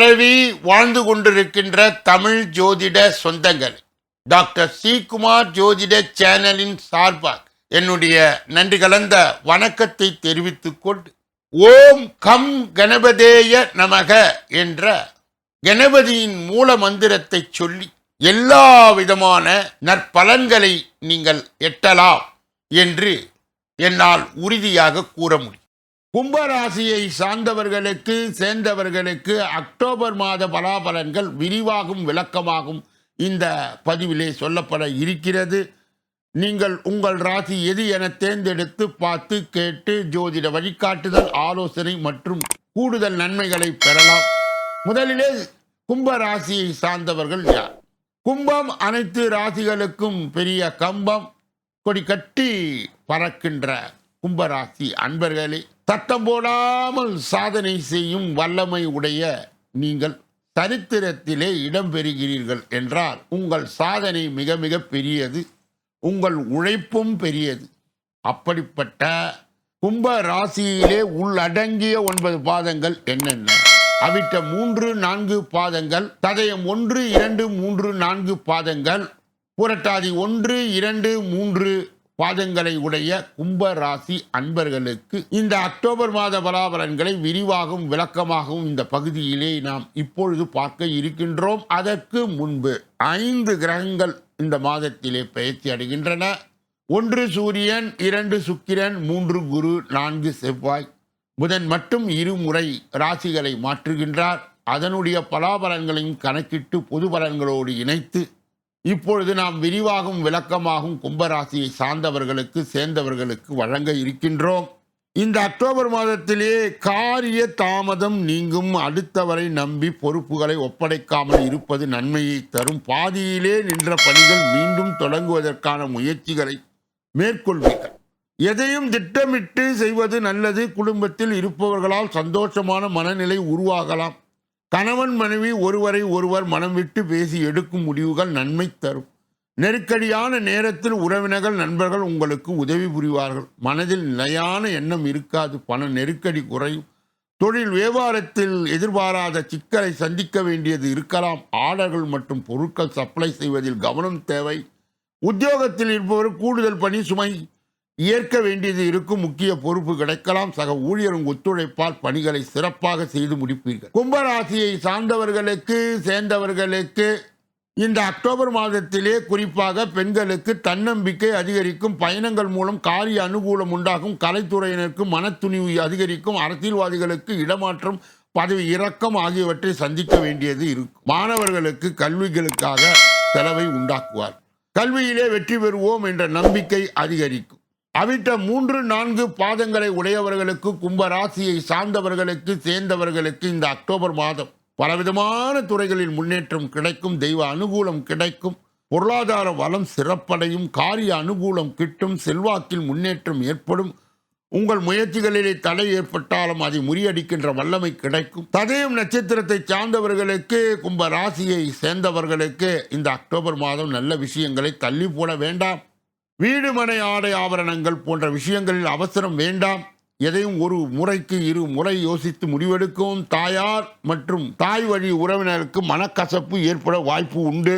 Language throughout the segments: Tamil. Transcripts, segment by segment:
பரவி வாழ்ந்து கொண்டிருக்கின்ற தமிழ் ஜோதிட சொந்தங்கள். டாக்டர் ஸ்ரீகுமார் ஜோதிட சேனலின் சார்பாக என்னுடைய நன்றி கலந்த வணக்கத்தை தெரிவித்துக் கொண்டு ஓம் கம் கணபதேய நமக என்ற கணபதியின் மூல மந்திரத்தை சொல்லி எல்லா விதமான நற்பலன்களை நீங்கள் எட்டலாம் என்று என்னால் உறுதியாக கூற முடியும். கும்பராசியை சார்ந்தவர்களுக்கு சேர்ந்தவர்களுக்கு அக்டோபர் மாத பலாபலன்கள் விரிவாகும் விளக்கமாகும் இந்த பதிவிலே சொல்லப்பட இருக்கிறது. நீங்கள் உங்கள் ராசி எது என தேர்ந்தெடுத்து பார்த்து கேட்டு ஜோதிட வழிகாட்டுதல் ஆலோசனை மற்றும் கூடுதல் நன்மைகளை பெறலாம். முதலிலே கும்ப ராசியை சார்ந்தவர்கள் யார்? கும்பம் அனைத்து ராசிகளுக்கும் பெரிய கம்பம். கொடி கட்டி பறக்கின்ற கும்பராசி அன்பர்களே சத்தம் போடாமல் சாதனை செய்யும் வல்லமை உடைய நீங்கள் சரித்திரத்திலே இடம் பெறுகிறீர்கள் என்றால் உங்கள் சாதனை மிக மிக பெரியது உங்கள் உழைப்பும் பெரியது. அப்படிப்பட்ட கும்ப ராசியிலே உள்ளடங்கிய ஒன்பது பாதங்கள் என்னென்ன? அவிட்ட மூன்று நான்கு பாதங்கள் ததயம் ஒன்று இரண்டு மூன்று நான்கு பாதங்கள் புரட்டாதி ஒன்று இரண்டு மூன்று பாதங்களை உடைய கும்ப ராசி அன்பர்களுக்கு இந்த அக்டோபர் மாத பலாபலன்களை விரிவாகவும் விளக்கமாகவும் இந்த பகுதியிலே நாம் இப்பொழுது பார்க்க இருக்கின்றோம். அதற்கு முன்பு ஐந்து கிரகங்கள் இந்த மாதத்திலே பயிற்சி அடைகின்றன. ஒன்று சூரியன் இரண்டு சுக்கிரன் மூன்று குரு நான்கு செவ்வாய். புதன் மட்டும் இருமுறை ராசிகளை மாற்றுகின்றார். அதனுடைய பலாபலன்களையும் கணக்கிட்டு பொது பலன்களோடு இணைத்து இப்பொழுது நாம் விரிவாகும் விளக்கமாகும் கும்பராசியை சார்ந்தவர்களுக்கு சேர்ந்தவர்களுக்கு வழங்க இருக்கின்றோம். இந்த அக்டோபர் மாதத்திலே காரிய தாமதம் நீங்கும். அடுத்தவரை நம்பி பொறுப்புகளை ஒப்படைக்காமல் இருப்பது நன்மையை தரும். பாதியிலே நின்ற பணிகள் மீண்டும் தொடங்குவதற்கான முயற்சிகளை மேற்கொள்வீர்கள். எதையும் திட்டமிட்டு செய்வது நல்லது. குடும்பத்தில் இருப்பவர்களால் சந்தோஷமான மனநிலை உருவாகலாம். கணவன் மனைவி ஒருவரை ஒருவர் மனம் விட்டு பேசி எடுக்கும் முடிவுகள் நன்மை தரும். நெருக்கடியான நேரத்தில் உறவினர்கள் நண்பர்கள் உங்களுக்கு உதவி புரிவார்கள். மனதில் நிலையான எண்ணம் இருக்காது. பண நெருக்கடி குறையும். தொழில் வியாபாரத்தில் எதிர்பாராத சிக்கலை சந்திக்க வேண்டியது இருக்கலாம். ஆர்டர்கள் மற்றும் பொருட்கள் சப்ளை செய்வதில் கவனம் தேவை. உத்தியோகத்தில் இருப்பவர் கூடுதல் பணி சுமை ஏற்க வேண்டியது இருக்கும் முக்கிய பொறுப்பு கிடைக்கலாம். சக ஊழியரும் ஒத்துழைப்பால் பணிகளை சிறப்பாக செய்து முடிப்பீர்கள். கும்பராசியை சார்ந்தவர்களுக்கு சேர்ந்தவர்களுக்கு இந்த அக்டோபர் மாதத்திலே குறிப்பாக பெண்களுக்கு தன்னம்பிக்கை அதிகரிக்கும் பயணங்கள் மூலம் காரிய அனுகூலம் உண்டாகும் கலைத்துறையினருக்கு மனத்துணிவு அதிகரிக்கும் அரசியல்வாதிகளுக்கு இடமாற்றம் பதவி இறக்கம் ஆகியவற்றை சந்திக்க வேண்டியது இருக்கும். மாணவர்களுக்கு கல்விகளுக்காக செலவை உண்டாக்குவார் கல்வியிலே வெற்றி பெறுவோம் என்ற நம்பிக்கை அதிகரிக்கும். அவிட்ட மூன்று நான்கு பாதங்களை உடையவர்களுக்கு கும்பராசியை சார்ந்தவர்களுக்கு சேர்ந்தவர்களுக்கு இந்த அக்டோபர் மாதம் பலவிதமான துறைகளில் முன்னேற்றம் கிடைக்கும் தெய்வ அனுகூலம் கிடைக்கும் பொருளாதார வளம் சிறப்படையும் காரிய அனுகூலம் கிட்டும் செல்வாக்கில் முன்னேற்றம் ஏற்படும். உங்கள் முயற்சிகளிலே தடை ஏற்பட்டாலும் அதை முறியடிக்கின்ற வல்லமை கிடைக்கும். ததயம் நட்சத்திரத்தை சார்ந்தவர்களுக்கு கும்ப ராசியை சேர்ந்தவர்களுக்கு இந்த அக்டோபர் மாதம் நல்ல விஷயங்களை தள்ளி போட வேண்டாம். வீடு மனை ஆடை ஆபரணங்கள் போன்ற விஷயங்களில் அவசரம் வேண்டாம். எதையும் ஒரு முறைக்கு இரு முறை யோசித்து முடிவெடுக்கவும். தாயார் மற்றும் தாய் வழி உறவினருக்கு மனக்கசப்பு ஏற்பட வாய்ப்பு உண்டு.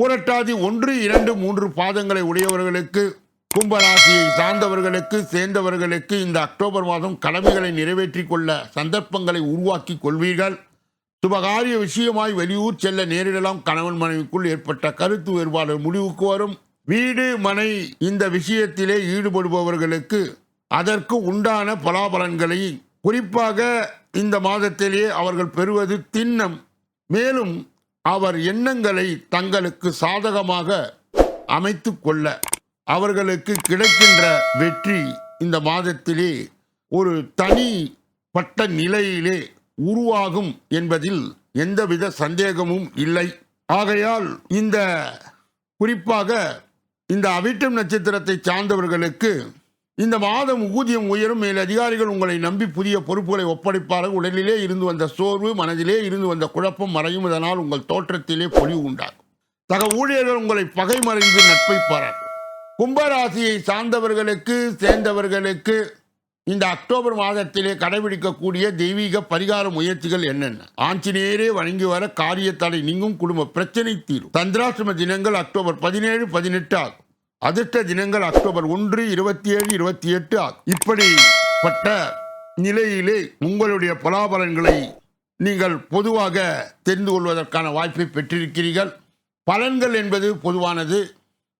புரட்டாதி ஒன்று இரண்டு மூன்று பாதங்களை உடையவர்களுக்கு கும்பராசியை சார்ந்தவர்களுக்கு சேர்ந்தவர்களுக்கு இந்த அக்டோபர் மாதம் கடமைகளை நிறைவேற்றிக் கொள்ள சந்தர்ப்பங்களை உருவாக்கி கொள்வீர்கள். சுபகாரிய விஷயமாய் வெளியூர் செல்ல நேரிடலாம். கணவன் மனைவிக்குள் ஏற்பட்ட கருத்து வேறுபாடு முடிவுக்கு வரும். வீடு மனை இந்த விஷயத்திலே ஈடுபடுபவர்களுக்கு அதற்கு உண்டான பலாபலன்களை குறிப்பாக இந்த மாதத்திலே அவர்கள் பெறுவது திண்ணம். மேலும் அவர் எண்ணங்களை தங்களுக்கு சாதகமாக அமைத்து கொள்ள அவர்களுக்கு கிடைக்கின்ற வெற்றி இந்த மாதத்திலே ஒரு தனிப்பட்ட நிலையிலே உருவாகும் என்பதில் எந்தவித சந்தேகமும் இல்லை. ஆகையால் இந்த குறிப்பாக இந்த அவிட்டம் நட்சத்திரத்தை சார்ந்தவர்களுக்கு இந்த மாதம் ஊதியம் உயரும். மேல் அதிகாரிகள் உங்களை நம்பி புதிய பொறுப்புகளை ஒப்படைப்பார்கள். உடலிலே இருந்து வந்த சோர்வு மனதிலே இருந்து வந்த குழப்பம் மறையும். இதனால் உங்கள் தோற்றத்திலே பொலிவு உண்டாகும். சக ஊழியர்கள் உங்களை பகை மறைந்து நட்பை பாராட்டும். கும்பராசியை சார்ந்தவர்களுக்கு சேர்ந்தவர்களுக்கு இந்த அக்டோபர் மாதத்திலே கடைபிடிக்கக்கூடிய தெய்வீக பரிகார முயற்சிகள் என்னென்ன? ஆஞ்சநேயரே வழங்கி வர காரிய தடை நீங்கும் குடும்ப பிரச்சனை தீரும். சந்திராசிரம தினங்கள் அக்டோபர் பதினேழு பதினெட்டு ஆகும். அதிர்ஷ்ட தினங்கள் அக்டோபர் ஒன்று இருபத்தி ஏழு இருபத்தி எட்டு ஆகும். இப்படிப்பட்ட நிலையிலே உங்களுடைய பலாபலன்களை நீங்கள் பொதுவாக தெரிந்து கொள்வதற்கான வாய்ப்பை பெற்றிருக்கிறீர்கள். பலன்கள் என்பது பொதுவானது.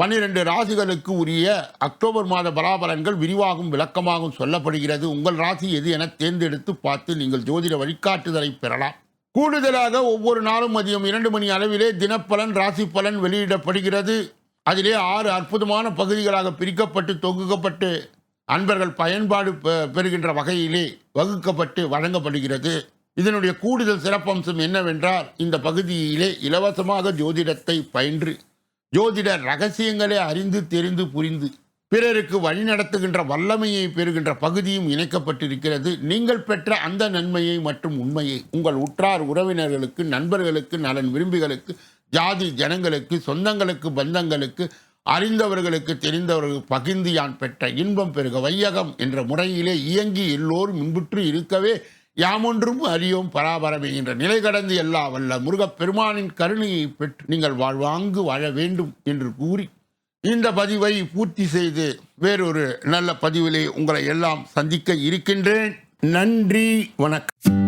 பன்னிரண்டு ராசிகளுக்கு உரிய அக்டோபர் மாத பலாபலன்கள் விரிவாகும் விளக்கமாகவும் சொல்லப்படுகிறது. உங்கள் ராசி எது என தேர்ந்தெடுத்து பார்த்து நீங்கள் ஜோதிட வழிகாட்டுதலை பெறலாம். கூடுதலாக ஒவ்வொரு நாளும் மதியம் இரண்டு மணி அளவிலே தினப்பலன் ராசி பலன் வெளியிடப்படுகிறது. அதிலே ஆறு அற்புதமான பகுதிகளாக பிரிக்கப்பட்டு தொகுக்கப்பட்டு அன்பர்கள் பயன்பாடு பெ- பெறுகின்ற வகையிலே வகுக்கப்பட்டு வழங்கப்படுகிறது. இதனுடைய கூடுதல் சிறப்பம்சம் என்னவென்றால் இந்த பகுதியிலே இலவசமாக ஜோதிடத்தை பயின்று ஜோதிடர் ரகசியங்களை அறிந்து தெரிந்து புரிந்து பிறருக்கு வழிநடத்துகின்ற வல்லமையை பெறுகின்ற பகுதியும் இணைக்கப்பட்டிருக்கிறது. நீங்கள் பெற்ற அந்த நன்மையை மற்றும் உண்மையை உங்கள் உற்றார் உறவினர்களுக்கு நண்பர்களுக்கு நலன் விரும்பிகளுக்கு ஜாதி ஜனங்களுக்கு சொந்தங்களுக்கு பந்தங்களுக்கு அறிந்தவர்களுக்கு தெரிந்தவர்களுக்கு பகிர்ந்து யான் பெற்ற இன்பம் பெருக வையகம் என்ற முறையிலே இயங்கி எல்லோரும் இன்புற்று இருக்கவே யாமொன்றும் அறியோம் பராபரமே என்ற நிலை கடந்து எல்லா வல்ல முருகப்பெருமானின் கருணையை பெற்று நீங்கள் வாழ்வாங்கு வாழ வேண்டும் என்று கூறி இந்த பதிவை பூர்த்தி செய்து வேறொரு நல்ல பதிவிலே உங்களை எல்லாம் சந்திக்க இருக்கின்றேன். நன்றி வணக்கம்.